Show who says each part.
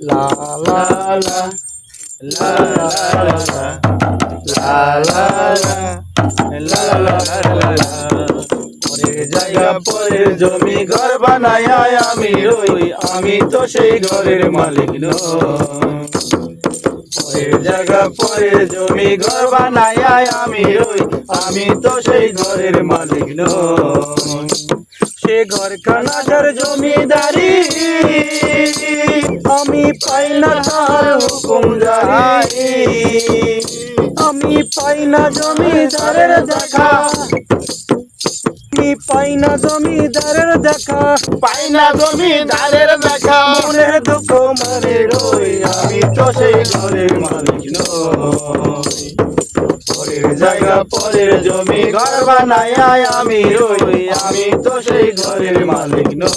Speaker 1: লা লা লা লা লা লা লা পরের জায়গা পরে জমি ঘর বানায় আমি রই, আমি তো সেই ঘরের মালিক পরের জায়গা পরে জমি ঘর বানায় আমি রই, আমি তো সেই ঘরের মালিক নই। সে ঘর কানাসার জমিদারি পাই না তার হুকুম জারি আমি পাই না জমিদারের দেখা। আমি পাই না জমিদারের দেখা।
Speaker 2: পাই না জমিদারের দেখা।
Speaker 1: মনে দুঃখ মনে রই আমি তো সেই ঘরের মালিক নই। পরের জায়গা পরের জমি ঘর বানায় আমি রই আমি তো সেই ঘরের মালিক নই।